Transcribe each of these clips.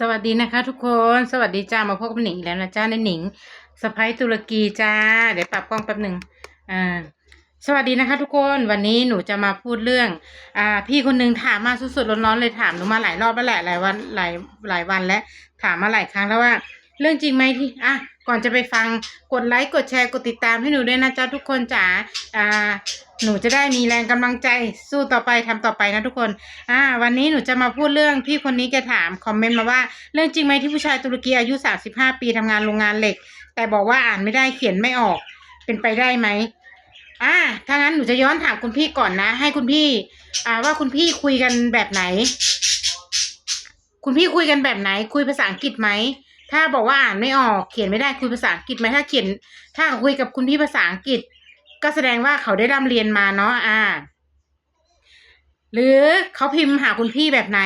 สวัสดีนะคะทุกคนสวัสดีจ้ามาพบกับหนิงอีกแล้วนะจ้าในหนิงสไพร์ตุรกีจ้า เดี๋ยวปรับกล้องแป๊บหนึ่งอ่าสวัสดีนะคะทุกคนวันนี้หนูจะมาพูดเรื่องอ่าพี่คนหนึงถามมาสุดๆร้อนๆเลยถามหนูมาหลายรอบแล้วแหละหลายวันหลายหลายวันและถามมาหลายครั้งแล้วว่า เรื่องจริงไหมที่อะก่อนจะไปฟังกดไลค์กดแชร์กดติดตามให้หนูด้วยนะจ๊ะทุกคนจ๋าอ่าหนูจะได้มีแรงกำลังใจสู้ต่อไปทำต่อไปนะทุกคนอ่าวันนี้หนูจะมาพูดเรื่องพี่คนนี้แกถามคอมเมนต์มาว่าเรื่องจริงไหมที่ผู้ชายตุรกีอายุสามสิบห้าปีทำงานโรงงานเหล็ก แต่บอกว่าอ่านไม่ได้เขียนไม่ออกเป็นไปได้ไหมอ่าถ้างั้นหนูจะย้อนถามคุณพี่ก่อนนะ ให้คุณพี่ อ่าว่าคุณพี่คุยกันแบบไหน คุณพี่คุยกันแบบไหน คุยภาษาอังกฤษไหม ถ้าบอกว่าอ่านไม่ออกเขียนไม่ได้คุยภาษาอังกฤษไหมถ้าเขียน ถ้าคุยกับคุณพี่ภาษาอังกฤษ ก็แสดงว่าเขาได้ร่ำเรียนมาเนาะอ่า หรือเขาพิมพ์หาคุณพี่แบบไหน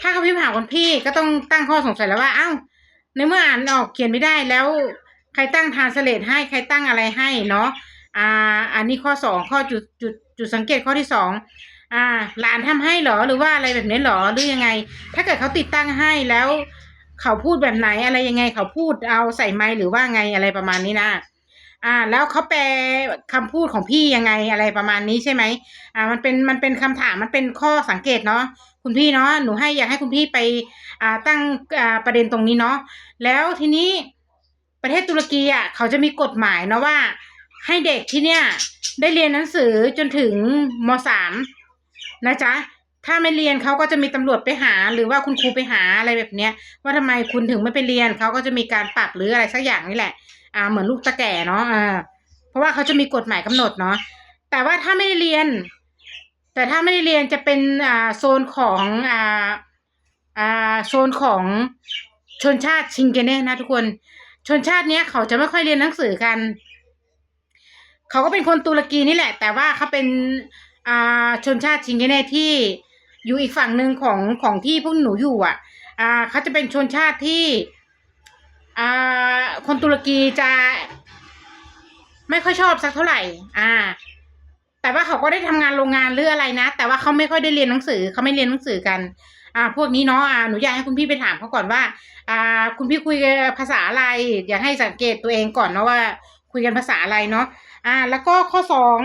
ถ้าเขาพิมพ์หาคุณพี่ก็ต้องตั้งข้อสงสัยแล้วว่าอ้าวในเมื่ออ่านออกเขียนไม่ได้แล้วใครตั้งทานสเลตให้ใครตั้งอะไรให้เนาะอ่า อันนี้ข้อสองข้อจุดจุดจุดสังเกตข้อที่สองอ่าหลานทำให้หรอหรือว่าอะไรแบบนี้หรอหรือยังไง ถ้าเกิดเขาติดตั้งให้แล้ว เขาพูดแบบไหนอะไรยังไงเขาพูดเอาใส่ไม้หรือว่าไงอะไรประมาณนี้นะอ่า แล้วเขาแปลคำพูดของพี่ยังไงอะไรประมาณนี้ใช่ไหมอ่า มันเป็นมันเป็นคำถามมันเป็นข้อสังเกตเนาะคุณพี่เนาะหนูให้อยากให้คุณพี่ไปอ่าตั้งอ่าประเด็นตรงนี้เนาะแล้วทีนี้ประเทศตุรกีอะเขาจะมีกฎหมายเนาะว่า ให้เด็กที่เนี่ยได้เรียนหนังสือจนถึงมสามนะจ๊ะ ถ้าไม่เรียนเขาก็จะมีตำรวจไปหา หรือว่าคุณครูไปหาอะไรแบบเนี้ย ว่าทำไมคุณถึงไม่ไปเรียนเขาก็จะมีการปรับหรืออะไรสักอย่างนี่แหละ อ่า เหมือนลูกตะแก่เนาะอ่าเพราะว่าเขาจะมีกฎหมายกำหนดเนาะแต่ว่าถ้าไม่ได้เรียน แต่ถ้าไม่ได้เรียนจะเป็นอ่าโซนของอ่าอ่าโซนของชนชาติชิงเกเน่นะทุกคน ชนชาติเนี้ยเขาจะไม่ค่อยเรียนหนังสือกัน เขาก็เป็นคนตุรกีนี่แหละ แต่ว่าเขาเป็นอ่าชนชาติชิงเกเน่ที่ อยู่อีกฝั่งหนึ่งของของที่พวกหนูอยู่อะ อ่าเขาจะเป็นชนชาติที่อ่าคนตุรกีจะไม่ค่อยชอบสักเท่าไหร่ อ่า แต่ว่าเขาก็ได้ทำงานโรงงานหรืออะไรนะ แต่ว่าเขาไม่ค่อยได้เรียนหนังสือเขาไม่เรียนหนังสือกัน อ่า พวกนี้เนาะ อ่า หนูอยากให้คุณพี่ไปถามเขาก่อนว่า อ่า คุณพี่คุยภาษาอะไร อยากให้สังเกตตัวเองก่อนเนาะว่า คุยกันภาษาอะไรเนาะ อ่า แล้วก็ข้อสอง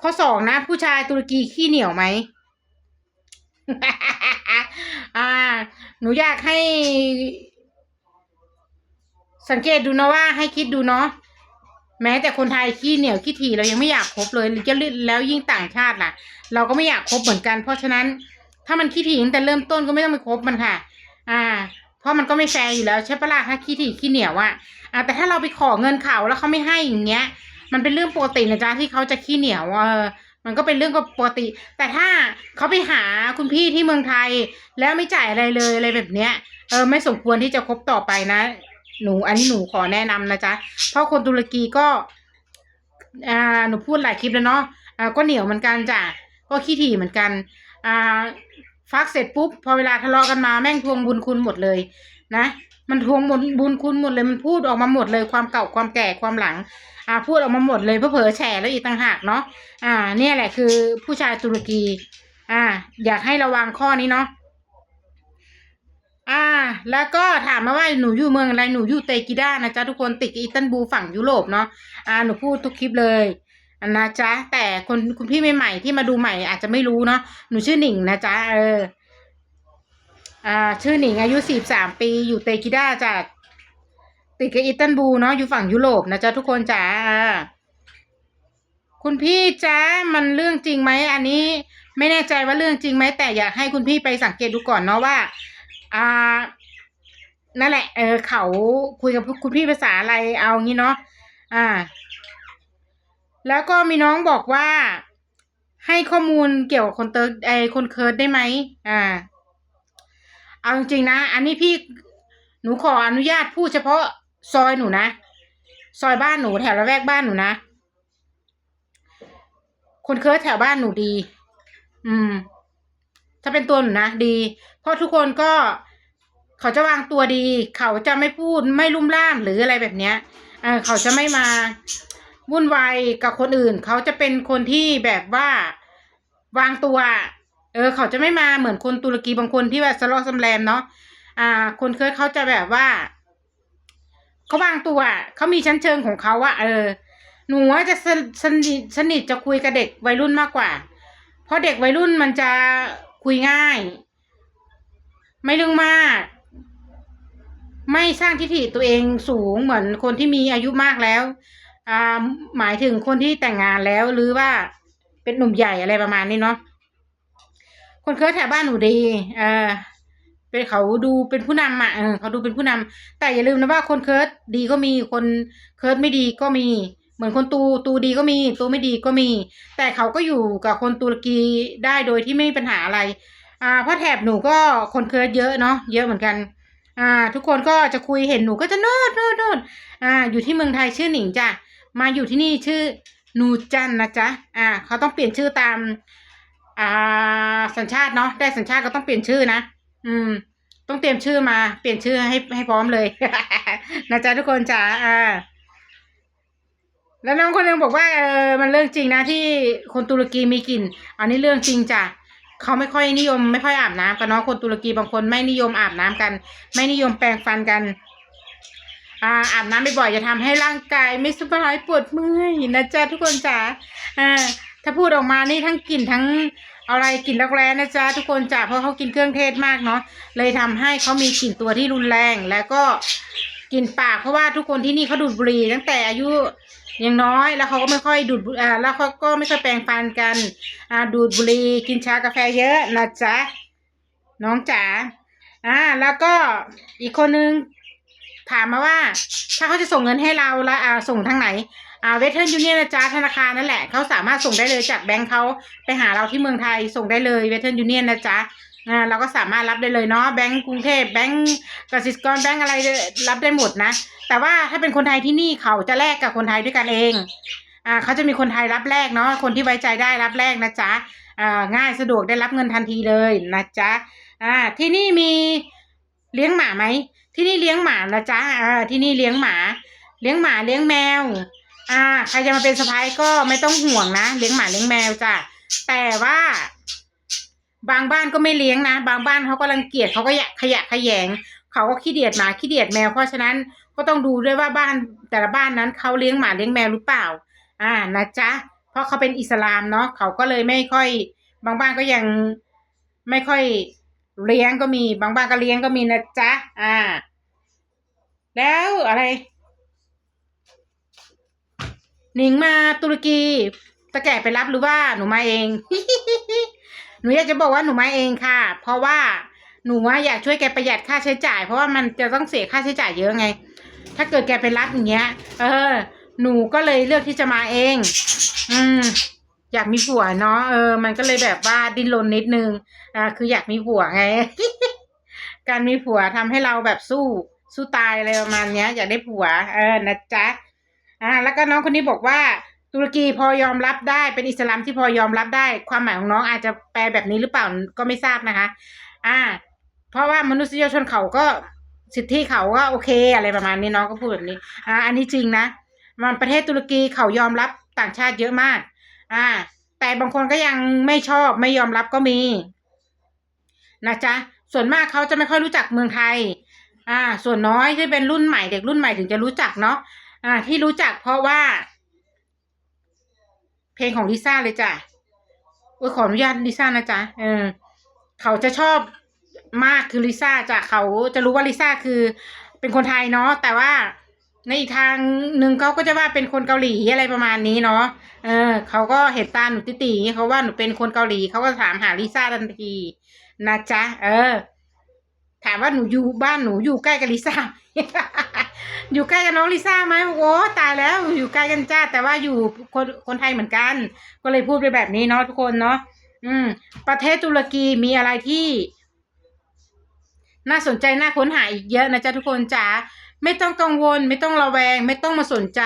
ข้อสองนะ ผู้ชายตุรกีขี้เหนียวไหมอ่า หนูอยากให้ สังเกตดูเนาะว่าให้คิดดูเนาะแม้แต่คนไทยขี้เหนียวขี้ถี่เรายังไม่อยากคบเลยหรือจะแล้วยิ่งต่างชาติล่ะ เราก็ไม่อยากคบเหมือนกัน เพราะฉะนั้น ถ้ามันขี้ถี่ตั้งแต่เริ่มต้นก็ไม่ต้องไปคบมันค่ะ อ่า เพราะมันก็ไม่แฟร์อยู่แล้วใช่ปะล่ะถ้าขี้ถี่ขี้เหนียวอะอ่าแต่ถ้าเราไปขอเงินเขาแล้วเขาไม่ให้อย่างเงี้ย มันเป็นเรื่องปกตินะจ๊ะที่เขาจะขี้เหนียวเออมันก็เป็นเรื่องปกติ แต่ถ้าเขาไปหาคุณพี่ที่เมืองไทย แล้วไม่จ่ายอะไรเลยอะไรแบบเนี้ยเออไม่สมควรที่จะคบต่อไปนะ หนูอันนี้หนูขอแนะนำนะจ๊ะเพราะคนตุรกีก็อ่าหนูพูดหลายคลิปแล้วเนาะอ่าก็เหนียวเหมือนกันจ้ะก็ขี้ถี่เหมือนกันอ่าฟักเสร็จปุ๊บพอเวลาทะเลาะกันมาแม่งทวงบุญคุณหมดเลยนะ มันทวงบุญบุญคุณหมดเลยมันพูดออกมาหมดเลยความเก่าความแก่ความหลัง อ่าพูดออกมาหมดเลยเพื่อเผอแฉแล้วอีกต่างหากเนาะอ่า เนี่ยแหละคือผู้ชายตุรกี อ่า อยากให้ระวังข้อนี้เนาะอ่า แล้วก็ถามมาว่าหนูอยู่เมืองอะไรหนูอยู่เตกิด้านะจ๊ะทุกคนติดอิสตันบูลฝั่งยุโรปเนาะอ่าหนูพูดทุกคลิปเลยนะจ๊ะแต่คนคุณพี่ใหม่ๆที่มาดูใหม่อาจจะไม่รู้เนาะหนูชื่อหนิงนะจ๊ะเอออ่าชื่อหนิงอายุสี่สามปีอยู่เตกิด้าจ้ะ ติดกับอิตันบูเนาะอยู่ฝั่งยุโรปนะจ๊ะทุกคนจ้าคุณพี่จ๊ะมันเรื่องจริงไหมอันนี้ ไม่แน่ใจว่าเรื่องจริงไหมแต่อยากให้คุณพี่ไปสังเกตดูก่อนเนาะว่า อ่า นั่นแหละ เออเขาคุยกับคุณพี่ภาษาอะไรเอางี้เนาะอ่า แล้วก็มีน้องบอกว่าให้ข้อมูลเกี่ยวกับคนเตอร์ไอคนเคิร์ดได้ไหมอ่า เอาจริงๆนะ อันนี้พี่หนูขออนุญาตพูดเฉพาะ ซอยหนูนะ ซอยบ้านหนูแถวละแวกบ้านหนูนะคนเคิร์ดแถวบ้านหนูดี อืม ถ้าเป็นตัวหนูนะดี เพราะทุกคนก็เขาจะวางตัวดี เขาจะไม่พูดไม่ลุ่มล่ามหรืออะไรแบบเนี้ยเออเขาจะไม่มาวุ่นวายกับคนอื่น เขาจะเป็นคนที่แบบว่าวางตัว เออ เขาจะไม่มาเหมือนคนตุรกีบางคนที่ว่าสลอสำแรมเนาะ อ่า คนเคยเขาจะแบบว่า เขาวางตัวเขามีชั้นเชิงของเขาอะเออ หนูว่าจะสนสนิทสนิทจะคุยกับเด็กวัยรุ่นมากกว่า เพราะเด็กวัยรุ่นมันจะคุยง่าย ไม่เรื่องมาก ไม่สร้างทิฐิตัวเองสูงเหมือนคนที่มีอายุมากแล้ว อ่าหมายถึงคนที่แต่งงานแล้วหรือว่าเป็นหนุ่มใหญ่อะไรประมาณนี้เนาะคนเคยแถวบ้านหนูดี เออ เป็นเขาดูเป็นผู้นำอะเออเขาดูเป็นผู้นำแต่อย่าลืมนะว่าคนเคิร์ดดีก็มีคนเคิร์ดไม่ดีก็มี เหมือนคนตูตูดีก็มี ตูไม่ดีก็มี แต่เขาก็อยู่กับคนตุรกีได้โดยที่ไม่มีปัญหาอะไร อ่าเพราะแถบหนูก็คนเคิร์ดเยอะเนาะเยอะเหมือนกัน อ่า ทุกคนก็จะคุยเห็นหนูก็จะโน่นโน่นโน่นอ่า อยู่ที่เมืองไทยชื่อหนิงจ้ะมาอยู่ที่นี่ชื่อนูจันนะจ๊ะอ่า เขาต้องเปลี่ยนชื่อตาม อ่า สัญชาติเนาะได้สัญชาติก็ต้องเปลี่ยนชื่อนะ อืม ต้องเตรียมชื่อมา เปลี่ยนชื่อให้ให้พร้อมเลย นะจ๊ะทุกคนจ๋าอ่า แล้วน้องคนหนึงบอกว่าเออมันเรื่องจริงนะที่คนตุรกีมีกลิ่น อันนี้เรื่องจริงจ้ะเขาไม่ค่อยนิยมไม่ค่อยอาบน้ำกันเนาะคนตุรกีบางคนไม่นิยมอาบน้ำกัน ไม่นิยมแปรงฟันกันอ่าอาบน้ำบ่อยๆจะทำให้ร่างกายไม่สบายปวดเมื่อยนะจ๊ะทุกคนจ๋าอ่าถ้าพูดออกมานี่ทั้งกลิ่นทั้ง อะไรกลิ่นรักแร้นะจ๊ะทุกคนจ๋าเพราะเขากินเครื่องเทศมากเนาะเลยทำให้เขามีกลิ่นตัวที่รุนแรงแล้วก็กลิ่นปากเพราะว่าทุกคนที่นี่เขาดูดบุหรี่ตั้งแต่อายุยังน้อยแล้วเขาก็ไม่ค่อยดูดอ่าแล้วเขาก็ไม่ค่อยแปรงฟันกันอ่าดูดบุหรี่กินชากาแฟเยอะนะจ๊ะน้องจ๋าอ่าแล้วก็อีกคนนึงถามมาว่า ถ้าเขาจะส่งเงินให้เราแล้วอ่าส่งทางไหน อ่าเวทเทิร์นยูเนียนนะจ๊ะธนาคารนั่นแหละเขาสามารถส่งได้เลยจากแบงค์เขาไปหาเราที่เมืองไทยส่งได้เลยเวทเทิร์นยูเนียนนะจ๊ะอ่าเราก็สามารถรับได้เลยเนาะแบงก์กรุงเทพแบงก์กสิกรแบงก์อะไรรับได้หมดนะ แต่ว่าถ้าเป็นคนไทยที่นี่เขาจะแลกกับคนไทยด้วยกันเองอ่าเขาจะมีคนไทยรับแรกเนาะคนที่ไว้ใจได้รับแรกนะจ๊ะอ่าง่ายสะดวกได้รับเงินทันทีเลยนะจ๊ะอ่าที่นี่มีเลี้ยงหมาไหมที่นี่เลี้ยงหมานะจ๊ะอ่าที่นี่เลี้ยงหมา เลี้ยงหมาเลี้ยงแมว อ่า ใครจะมาเป็นสะพ้ายก็ไม่ต้องห่วงนะเลี้ยงหมาเลี้ยงแมวจ้ะแต่ว่า บางบ้านก็ไม่เลี้ยงนะ บางบ้านเขาก็รังเกียจเขาก็อยากขยะแขยงเขาก็ขี้เดียดหมาขี้เดียดแมวเพราะฉะนั้นก็ต้องดูด้วยว่าบ้านแต่ละบ้านนั้นเขาเลี้ยงหมาเลี้ยงแมวหรือเปล่า อ่านะจ๊ะเพราะเขาเป็นอิสลามเนาะเขาก็เลยไม่ค่อย บางบ้านก็ยังไม่ค่อยเลี้ยงก็มี บางบ้านก็เลี้ยงก็มีนะจ๊ะอ่า แล้วอะไร หนิงมาตุรกีตะแก่ไปรับหรือว่าหนูมาเอง หนูอยากจะบอกว่าหนูมาเองค่ะ เพราะว่าหนูว่าอยากช่วยแกประหยัดค่าใช้จ่าย เพราะว่ามันจะต้องเสียค่าใช้จ่ายเยอะไง ถ้าเกิดแกไปรับอย่างเงี้ย เออ หนูก็เลยเลือกที่จะมาเอง อืม อยากมีผัวเนาะ เออ มันก็เลยแบบว่าดิ้นรนนิดนึง อ่า คืออยากมีผัวไง การมีผัวทำให้เราแบบสู้ สู้ตายอะไรประมาณเนี้ย อยากได้ผัว เออ นะจ๊ะ อ่าแล้วก็น้องคนนี้บอกว่าตุรกีพอยอมรับได้เป็นอิสลามที่พอยอมรับได้ ความหมายของน้องอาจจะแปลแบบนี้หรือเปล่าก็ไม่ทราบนะคะ อ่า เพราะว่ามนุษยชนเขาก็สิทธิเขาก็โอเคอะไรประมาณนี้น้องก็พูดแบบนี้ อ่า อันนี้จริงนะมันประเทศตุรกีเขายอมรับต่างชาติเยอะมาก อ่า แต่บางคนก็ยังไม่ชอบไม่ยอมรับก็มีนะจ๊ะส่วนมากเขาจะไม่ค่อยรู้จักเมืองไทย อ่า ส่วนน้อยที่เป็นรุ่นใหม่เด็กรุ่นใหม่ถึงจะรู้จักเนาะ อ่า ที่รู้จักเพราะว่า เพลงของลิซ่าเลยจ้ะโอ้ยขออนุญาตลิซ่านะจ๊ะเออเขาจะชอบมากคือลิซ่าจ้ะเขาจะรู้ว่าลิซ่าคือเป็นคนไทยเนาะแต่ว่าในอีกทางหนึ่งเขาก็จะว่าเป็นคนเกาหลีอะไรประมาณนี้เนาะ เออเขาก็เห็นตาหนูติตีเขาว่าหนูเป็นคนเกาหลีเขาก็ถามหาลิซ่าทันทีนะจ๊ะ เออ ถามว่าหนูอยู่บ้านหนูอยู่ใกล้กับลิซ่า อยู่ใกล้กับน้องลิซ่าไหมโอ้ตายแล้วอยู่ใกล้กันจ้า แต่ว่าอยู่คนคนไทยเหมือนกัน ก็เลยพูดไปแบบนี้เนาะทุกคนเนาะอืม ประเทศตุรกีมีอะไรที่ น่าสนใจน่าค้นหาอีกเยอะนะจ๊ะทุกคนจ๋าไม่ต้องกังวล ไม่ต้องระแวง ไม่ต้องมาสนใจ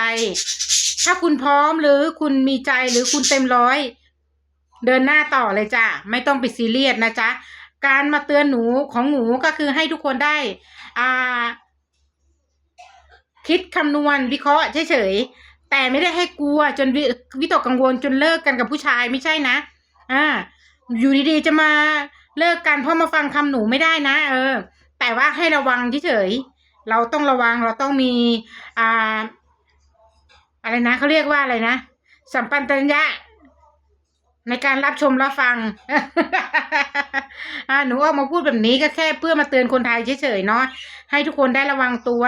ถ้าคุณพร้อมหรือคุณมีใจหรือคุณเต็มร้อย เดินหน้าต่อเลยจ้ะไม่ต้องไปซีเรียสนะจ๊ะ การมาเตือนหนูของหนูก็คือให้ทุกคนได้อ่าคิดคำนวณวิเคราะห์เฉยๆแต่ไม่ได้ให้กลัวจนวิวิตกกังวลจนเลิกกันกับผู้ชายไม่ใช่นะอ่าอยู่ดีๆจะมาเลิกกันเพราะมาฟังคำหนูไม่ได้นะ เออ แต่ว่าให้ระวังเฉยๆเราต้องระวังเราต้องมีอ่าอะไรนะเขาเรียกว่าอะไรนะ สัมปันตัญญะ ในการรับชมรับฟังอ่าหนูออกมาพูดแบบนี้ก็แค่เพื่อมาเตือนคนไทยเฉยๆเนาะ ให้ทุกคนได้ระวังตัว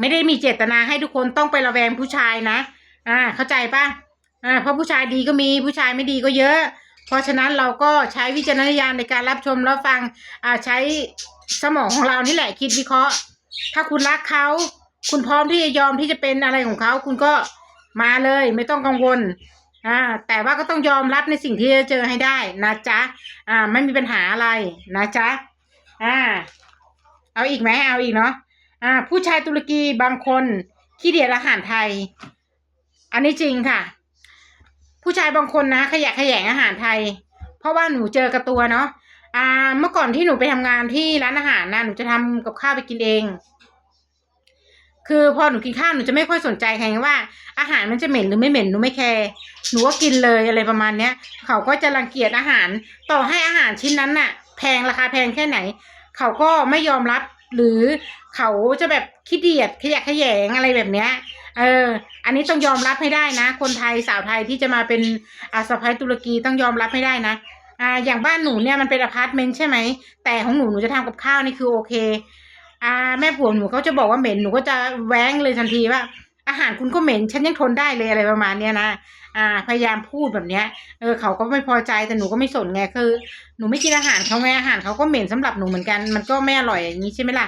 ไม่ได้มีเจตนาให้ทุกคนต้องไประแวงผู้ชายนะ อ่า เข้าใจปะอ่า เพราะผู้ชายดีก็มีผู้ชายไม่ดีก็เยอะ เพราะฉะนั้นเราก็ใช้วิจารณญาณในการรับชมรับฟัง อ่า ใช้สมองของเรานี่แหละคิดวิเคราะห์ ถ้าคุณรักเขา คุณพร้อมที่จะยอมที่จะเป็นอะไรของเขา คุณก็มาเลย ไม่ต้องกังวล อ่าแต่ว่าก็ต้องยอมรับในสิ่งที่จะเจอให้ได้นะจ๊ะอ่าไม่มีปัญหาอะไรนะจ๊ะอ่า เอาอีกไหมเอาอีกเนาะอ่า ผู้ชายตุรกีบางคนขี้เดียดอาหารไทย อันนี้จริงค่ะ ผู้ชายบางคนนะขยะขยงอาหารไทย เพราะว่าหนูเจอกับตัวเนาะอ่าเมื่อก่อนที่หนูไปทำงานที่ร้านอาหารนะหนูจะทำกับข้าวไปกินเอง คือพอหนูกินข้าวหนูจะไม่ค่อยสนใจใครว่า อาหารมันจะเหม็นหรือไม่เหม็นหนูไม่แคร์หนูก็กินเลยอะไรประมาณเนี้ย เขาก็จะรังเกียจอาหาร ต่อให้อาหารชิ้นนั้นน่ะ แพงราคาแพงแค่ไหน เขาก็ไม่ยอมรับหรือเขาจะแบบขี้เดียดขยะแขยงอะไรแบบเนี้ยเออ อันนี้ต้องยอมรับให้ได้นะ คนไทยสาวไทยที่จะมาเป็นอาสะพายตุรกีต้องยอมรับให้ได้นะอ่าอย่างบ้านหนูเนี่ยมันเป็นอพาร์ตเมนต์ใช่ไหมแต่ของหนูหนูจะทำกับข้าวนี่คือโอเค อ่า แม่ผัวหนูเขาจะบอกว่าเหม็นหนูก็จะแว้งเลยทันทีว่า อาหารคุณก็เหม็น ฉันยังทนได้เลยอะไรประมาณเนี้ยนะอ่า พยายามพูดแบบเนี้ยเออเขาก็ไม่พอใจแต่หนูก็ไม่สนไงคือ หนูไม่กินอาหารเขาไงอาหารเขาก็เหม็นสำหรับหนูเหมือนกันมันก็ไม่อร่อยอย่างนี้ใช่ไหมล่ะ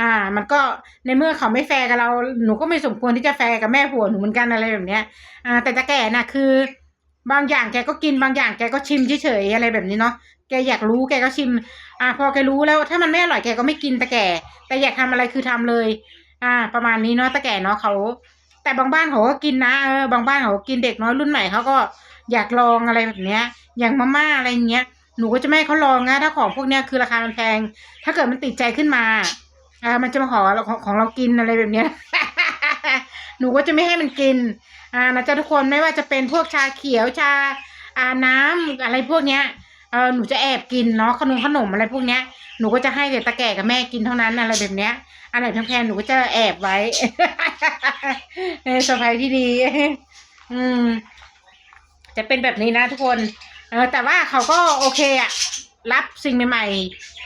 อ่า มันก็ในเมื่อเขาไม่แฟร์กับเรา หนูก็ไม่สมควรที่จะแฟร์กับแม่ผัวหนูเหมือนกันอะไรแบบเนี้ย อ่า แต่ตาแก่น่ะคือ บางอย่างแกก็กินบางอย่างแกก็ชิมเฉยๆอะไรแบบนี้เนาะ แกอยากรู้แกก็ชิม อ่าพอแกรู้แล้วถ้ามันไม่อร่อยแกก็ไม่กินตาแก่ แต่อยากทำอะไรคือทำเลย อ่า ประมาณนี้เนาะตาแก่เนาะเขาแต่บางบ้านเขาก็กินนะเออบางบ้านเขากินเด็กน้อยรุ่นใหม่เขาก็อยากลองอะไรแบบเนี้ย อย่างมาม่าอะไรอย่างเงี้ยหนูก็จะไม่ให้เขาลองนะถ้าของพวกเนี้ยคือราคามันแพง ถ้าเกิดมันติดใจขึ้นมาอ่ามันจะมาขอของของเรากินอะไรแบบเนี้ยหนูก็จะไม่ให้มันกิน อ่านะจ๊ะทุกคนไม่ว่าจะเป็นพวกชาเขียวชาอ่าน้ำอะไรพวกเนี้ย เออหนูจะแอบกินเนาะขนมขนมอะไรพวกเนี้ยหนูก็จะให้แต่ตาแก่กับแม่กินเท่านั้นอะไรแบบเนี้ยอะไรแพงๆหนูก็จะแอบไว้สะพายที่ดี อืม จะเป็นแบบนี้นะทุกคนเออแต่ว่าเขาก็โอเคอะรับสิ่งใหม่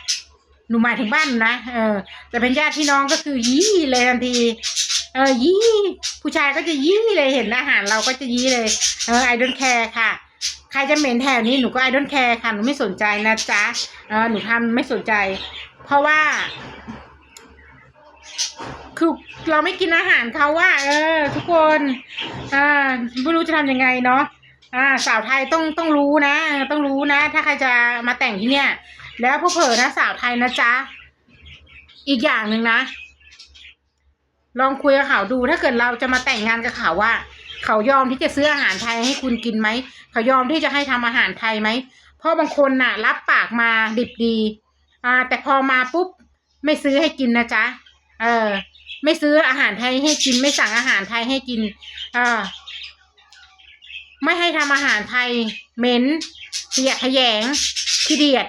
ๆ หนูหมายถึงบ้านนะเออ แต่เป็นญาติพี่น้องก็คือยี่เลยทันทีเออยี่ผู้ชายก็จะยี่เลยเห็นอาหารเราก็จะยี่เลย เออ I don't care ค่ะ ใครจะเหม็นแถวนี้หนูก็ I don't care ค่ะหนูไม่สนใจนะจ๊ะเออหนูทำไม่สนใจ เพราะว่า คือเราไม่กินอาหารเขาว่า เออ ทุกคนอ่าไม่รู้จะทำยังไงเนาะอ่า สาวไทยต้องต้องรู้นะ ต้องรู้นะ ถ้าใครจะมาแต่งที่เนี่ย แล้วพวกเผลอนะ สาวไทยนะจ๊ะอีกอย่างหนึ่งนะ ลองคุยกับเขาดูถ้าเกิดเราจะมาแต่งงานกับเขาว่า เขายอมที่จะซื้ออาหารไทยให้คุณกินไหม เขายอมที่จะให้ทำอาหารไทยไหม เพราะบางคนน่ะ รับปากมาดิบดีอ่าแต่พอมาปุ๊บไม่ซื้อให้กินนะจ๊ะ เออ ไม่ซื้ออาหารไทยให้กิน ไม่สั่งอาหารไทยให้กิน เออ ไม่ให้ทำอาหารไทยเหม็นเสียขยงขี้เดียด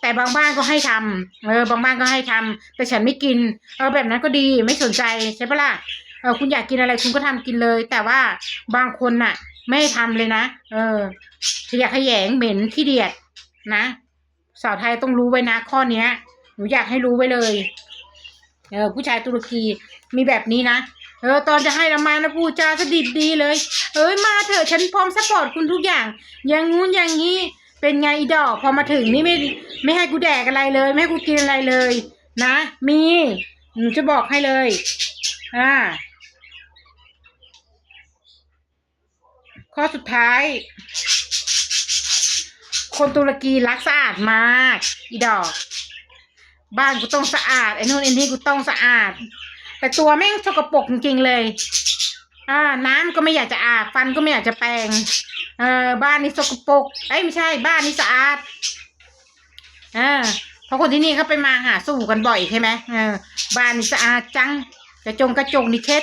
แต่บางบ้านก็ให้ทำเออ บางบ้านก็ให้ทำแต่ฉันไม่กิน เออแบบนั้นก็ดีไม่สนใจใช่ปะล่ะ เออคุณอยากกินอะไรคุณก็ทำกินเลย แต่ว่าบางคนน่ะ ไม่ให้ทำเลยนะ เออขยะแขยงเหม็นขี้เดียดนะสาวไทยต้องรู้ไว้นะ ข้อเนี้ย หนูอยากให้รู้ไว้เลย เออ ผู้ชายตุรกีมีแบบนี้นะ เออ ตอนจะให้ละมานะพูดจาสดิบดีเลย เอ้ยมาเถอะฉันพร้อมซัพพอร์ตคุณทุกอย่าง อย่างงู้นอย่างนี้เป็นไงอีดอกพอมาถึงนี่ไม่ไม่ให้กูแดกอะไรเลย ไม่ให้กูกินอะไรเลย นะ มีหนูจะบอกให้เลย อ่า ข้อสุดท้าย คนตุรกีรักสะอาดมาก อีดอก บ้านกูต้องสะอาดไอ้นู่นไอ้นี่กูต้องสะอาด แต่ตัวแม่งสกปรกจริงๆเลย อ่า น้ำก็ไม่อยากจะอาบฟันก็ไม่อยากจะแปรงเออบ้านนี้สกปรกเอ้ยไม่ใช่ บ้านนี้สะอาดอ่าเพราะคนที่นี่เขาไปมาหาสู่กันบ่อยใช่ไหมเออบ้านนี้สะอาดจังกระจงกระจกนี่เช็ด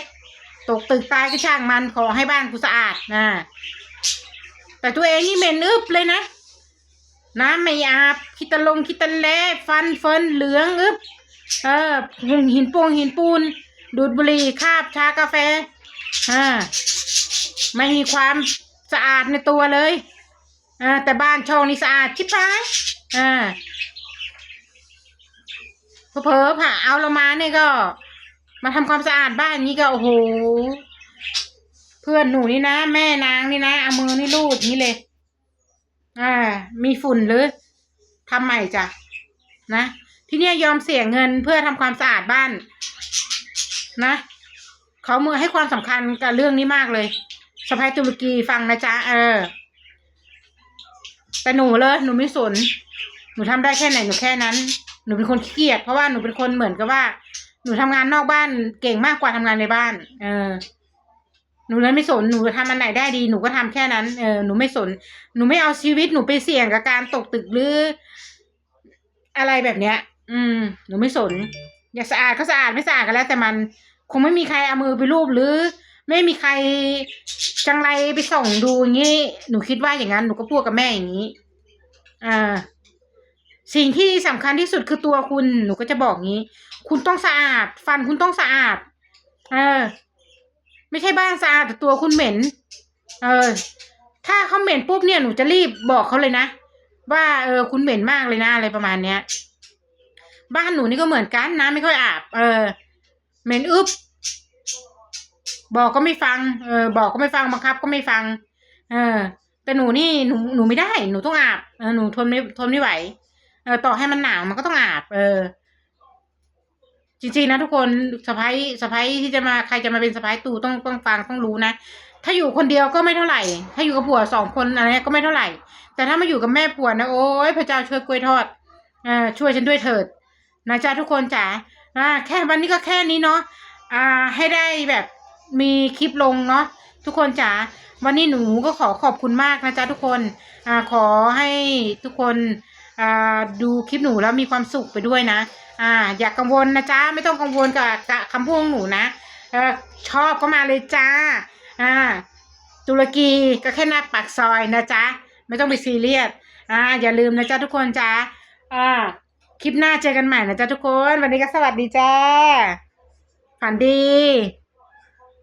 ตกตึกตายก็ช่างมันขอให้บ้านกูสะอาดนะแต่ตัวเองนี่เหม็นอึบเลยนะ น้ำไม่อาบคิตะลงคิตะเละฟันเฟินเหลืองอึบเออหินปูงหินปูน ดูดบุหรี่คาบชากาแฟอ่าไม่มีความสะอาดในตัวเลยอ่าแต่บ้านช่องนี่สะอาดชิบหายอ่าเผลอผ่าเอาเรามาเนี่ยก็ มาทำความสะอาดบ้านนี้ก็โอ้โห เพื่อนหนูนี่นะ แม่นางนี่นะเอามือนี่ลูดนี่เลย อ่า มีฝุ่นหรือทำใหม่จ้ะนะที่เนี่ยยอมเสียเงินเพื่อทำความสะอาดบ้าน นะเขาเมื่อให้ความสำคัญกับเรื่องนี้มากเลยสะพายตุรกีฟังนะจ๊ะเออ แต่หนูเลยหนูไม่สน หนูทำได้แค่ไหนหนูแค่นั้น หนูเป็นคนขี้เกียจเพราะว่าหนูเป็นคนเหมือนกับว่า หนูทำงานนอกบ้านเก่งมากกว่าทำงานในบ้าน เออ หนูเลยไม่สน หนูทำอันไหนได้ดี หนูก็ทำแค่นั้น เออ หนูไม่สน หนูไม่เอาชีวิตหนูไปเสี่ยงกับการตกตึกหรือ อะไรแบบเนี้ย อืม หนูไม่สน อยากสะอาดก็สะอาดไม่สะอาดก็แล้ว แต่มัน คงไม่มีใครเอามือไปรูปหรือ ไม่มีใครจังไรไปส่องดูอย่างนี้ หนูคิดว่าอย่างนั้น หนูก็พูดกับแม่อย่างนี้ อ่าสิ่งที่สำคัญที่สุดคือตัวคุณ หนูก็จะบอกงี้ คุณต้องสะอาด ฟันคุณต้องสะอาด เออ ไม่ใช่บ้านสะอาดแต่ตัวคุณเหม็น เออ ถ้าเขาเหม็นปุ๊บเนี่ยหนูจะรีบบอกเขาเลยนะว่า เออ คุณเหม็นมากเลยนะอะไรประมาณเนี้ย บ้านหนูนี่ก็เหมือนกันน้ำไม่ค่อยอาบ เออ เหม็นอึบบอกก็ไม่ฟัง เออ บอกก็ไม่ฟังบังคับก็ไม่ฟัง เออ แต่หนูนี่หนูหนูไม่ได้ หนูต้องอาบ เออหนูทนไม่ทนไม่ไหว เออต่อให้มันหนาวมันก็ต้องอาบ เออ จริงๆนะทุกคนสะพ้ายสะพ้ายที่จะมาใครจะมาเป็นสะพ้ายตูต้องต้องฟังต้องรู้นะ ถ้าอยู่คนเดียวก็ไม่เท่าไหร่ ถ้าอยู่กับผัวสองคนอะไรก็ไม่เท่าไหร่ แต่ถ้ามาอยู่กับแม่ผัวนะโอ้ยพระเจ้าช่วยกล้วยทอดเออช่วยฉันด้วยเถิดนะจ๊ะทุกคนจ๋าอ่าแค่วันนี้ก็แค่นี้เนาะอ่าให้ได้แบบมีคลิปลงเนาะทุกคนจ๋าวันนี้หนูก็ขอขอบคุณมากนะจ๊ะทุกคนอ่าขอให้ทุกคนอ่าดูคลิปหนูแล้วมีความสุขไปด้วยนะ อ่า อย่ากกังวลนะจ๊ะไม่ต้องกังวลกับกับคำพูดของหนูนะเออชอบก็มาเลยจ้า อ่า ตุรกีก็แค่หน้าปากซอยนะจ๊ะไม่ต้องไปซีเรียสอ่า อย่าลืมนะจ๊ะทุกคนจ้าอ่าคลิปหน้าเจอกันใหม่นะจ๊ะทุกคน วันนี้ก็สวัสดีจ้าฝันดี